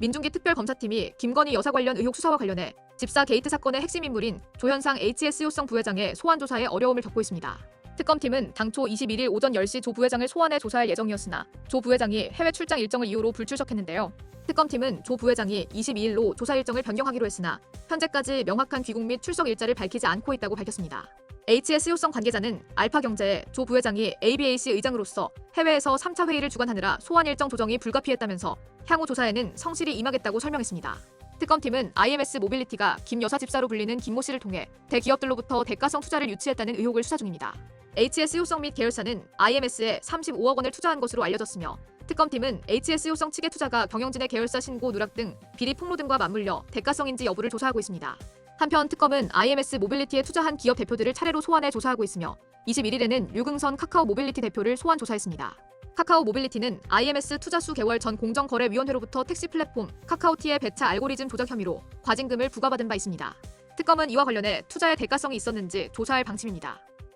민중기 특별검사팀이 김건희 여사 관련 의혹 수사와 관련해 집사 게이트 사건의 핵심 인물인 조현상 HS호성 부회장의 소환 조사에 어려움을 겪고 있습니다. 특검팀은 당초 21일 오전 10시 조 부회장을 소환해 조사할 예정이었으나 조 부회장이 해외 출장 일정을 이유로 불출석했는데요. 특검팀은 조 부회장이 22일로 조사 일정을 변경하기로 했으나 현재까지 명확한 귀국 및 출석 일자를 밝히지 않고 있다고 밝혔습니다. HS호성 관계자는 알파경제에 조 부회장이 ABAC 의장으로서 해외에서 3차 회의를 주관하느라 소환 일정 조정이 불가피했다면서 향후 조사에는 성실히 임하겠다고 설명했습니다. 특검팀은 IMS 모빌리티가 김 여사 집사로 불리는 김모 씨를 통해 대기업들로부터 대가성 투자를 유치했다는 의혹을 수사 중입니다. HS 효성 및 계열사는 IMS에 35억 원을 투자한 것으로 알려졌으며 특검팀은 HS 효성 측의 투자가 경영진의 계열사 신고 누락 등 비리 폭로 등과 맞물려 대가성인지 여부를 조사하고 있습니다. 한편 특검은 IMS 모빌리티에 투자한 기업 대표들을 차례로 소환해 조사하고 있으며 21일에는 류승선 카카오 모빌리티 대표를 소환 조사했습니다. 카카오 모빌리티는 IMS 투자수 개월 전 공정거래위원회로부터 택시 플랫폼 카카오티의 배차 알고리즘 조작 혐의로 과징금을 부과받은 바 있습니다. 특검은 이와 관련해 투자의 대가성이 있었는지 조사할 방침입니다.